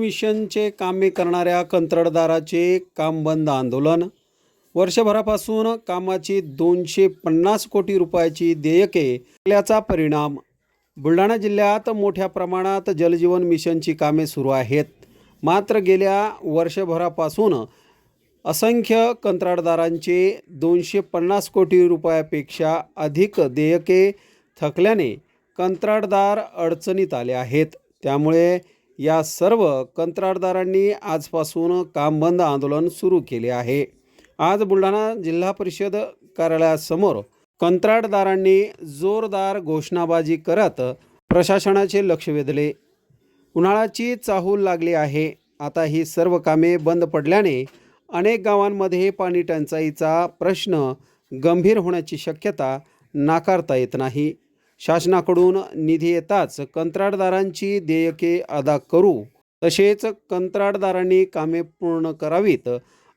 मिशनचे कामे करणाऱ्या कंत्राटदाराचे काम बंद आंदोलन. वर्षभरापासून कामाची दोनशे पन्नास कोटी रुपयाची देयके असल्याचा परिणाम. बुलढाणा जिल्ह्यात मोठ्या प्रमाणात जलजीवन मिशनची कामे सुरू आहेत. मात्र गेल्या वर्षभरापासून असंख्य कंत्राटदारांचे दोनशे पन्नास कोटी रुपयापेक्षा अधिक देयके थकल्याने कंत्राटदार अडचणीत आले आहेत. त्यामुळे या सर्व कंत्राटदारांनी आजपासून काम बंद आंदोलन सुरू केले आहे. आज बुलढाणा जिल्हा परिषद कार्यालयासमोर कंत्राटदारांनी जोरदार घोषणाबाजी करत प्रशासनाचे लक्ष वेधले. उन्हाळ्याची चाहूल लागली आहे. आता ही सर्व कामे बंद पडल्याने अनेक गावांमध्ये पाणी टंचाईचा प्रश्न गंभीर होण्याची शक्यता नाकारता येत नाही. शासनाकडून निधी येताच कंत्राटदारांची देयके अदा करू तसेच कंत्राटदारांनी कामे पूर्ण करावीत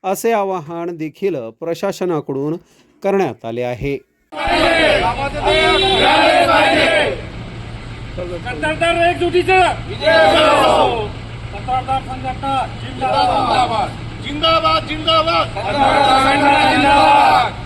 असे आवाहन देखील प्रशासनाकडून करण्यात आले आहे. कंत्राटदार एकजुटीचं! कंत्राटदार संघटना जिंदाबाद! जिंदाबाद जिंदाबाद!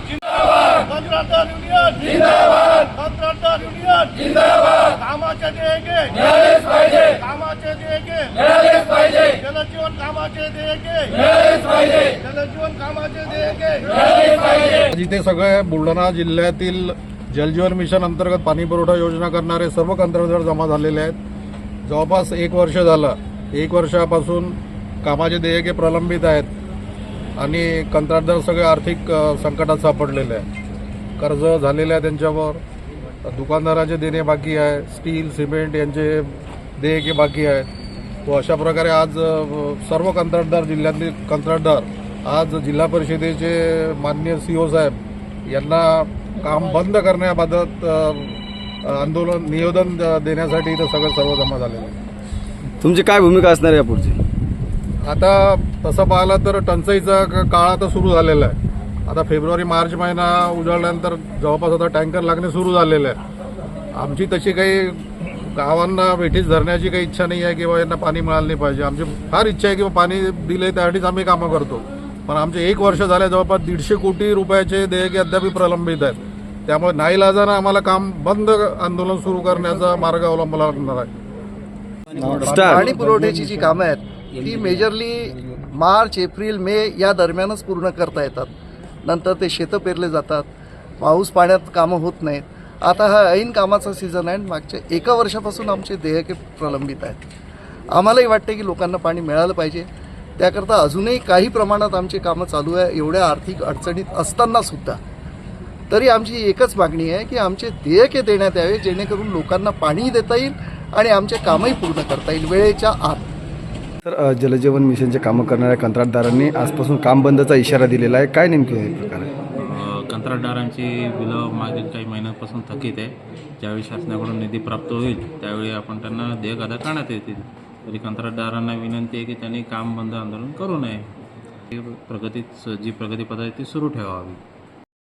जिंदाबाद कंत्राटदार युनियन जिंदाबाद कंत्राटदार युनियन जिंदाबाद कामाचे देयके मिळालेच पाहिजे कामाचे देयके मिळालेच पाहिजे जलजीवन कामाचे देयके. मिळालेच पाहिजे जलजीवन कामाचे देयके. जिथे सगळे बुलढाणा जिल्ह्यातील जलजीवन मिशन अंतर्गत पाणी पुरवठा योजना करणारे सर्व कंत्राटदार जमा झालेले आहेत. जवळपास एक वर्ष झालं. एक वर्षापासून कामाचे देयके प्रलंबित आहेत आणि कंत्राटदार सगळे आर्थिक संकटात सापडलेले आहे कर्ज झालेले आहे त्यांच्यावर. दुकानदाराचे देणे बाकी आहे. स्टील सिमेंट यांचे देयके बाकी आहेत. व अशा प्रकारे आज सर्व कंत्राटदार जिल्ह्यातले कंत्राटदार आज जिल्हा परिषदेचे मान्य सी ओ साहेब यांना काम बंद करण्याबाबत आंदोलन निवेदन देण्यासाठी इथं सगळं सर्व जमा झालेलं आहे. तुमची काय भूमिका असणार आहे यापुढची? आता तसं पाहिलं तर टंचाईचा काळ आता सुरू झालेला आहे. आता फेब्रुवारी मार्च महिना उजळल्यानंतर जवळपास आता टँकर लागणे सुरू झालेलं आहे. आमची तशी काही गावांना वेठीस धरण्याची काही इच्छा नाही आहे किंवा यांना पाणी मिळालं नाही पाहिजे. आमची फार इच्छा आहे किंवा पाणी दिले त्यासाठीच आम्ही कामं करतो. पण आमचे एक वर्ष झाले जवळपास दीडशे कोटी रुपयाचे देयके अद्याप प्रलंबित आहेत. त्यामुळे नाईलाजानं आम्हाला काम बंद आंदोलन सुरू करण्याचा मार्ग अवलंबला लागणार आहे. पाणी पुरवठ्याची जी कामं आहेत ती मेजरली मार्च एप्रिल मे या दरम्यानच पूर्ण करता येतात. नंतर ते शेतं पेरले जातात. पाऊस पाण्यात कामं होत नाहीत. आता हा ऐन कामाचा सीझन आहे आणि मागच्या एका वर्षापासून आमचे देयके प्रलंबित आहेत. आम्हालाही वाटते की लोकांना पाणी मिळालं पाहिजे. त्याकरता अजूनही काही प्रमाणात आमची कामं चालू आहे एवढ्या आर्थिक अडचणीत असताना सुद्धा. तरी आमची एकच मागणी आहे की आमचे देयके देण्यात यावे जेणेकरून लोकांना पाणी देता येईल आणि आमचे कामही पूर्ण करता येईल वेळेच्या आत. तर जलजीवन मिशनचे कामं करणाऱ्या कंत्राटदारांनी आजपासून काम बंदचा इशारा दिलेला आहे. काय नेमके हे प्रकार कंत्राटदारांची बिलं मागील काही महिन्यांपासून थकीत आहे. ज्यावेळी शासनाकडून निधी प्राप्त होईल त्यावेळी आपण त्यांना देयक अदा करण्यात येतील. तरी कंत्राटदारांना विनंती आहे की त्यांनी काम बंद आंदोलन करू नये. प्रगतीत जी प्रगती पद्धती ती सुरू ठेवावी.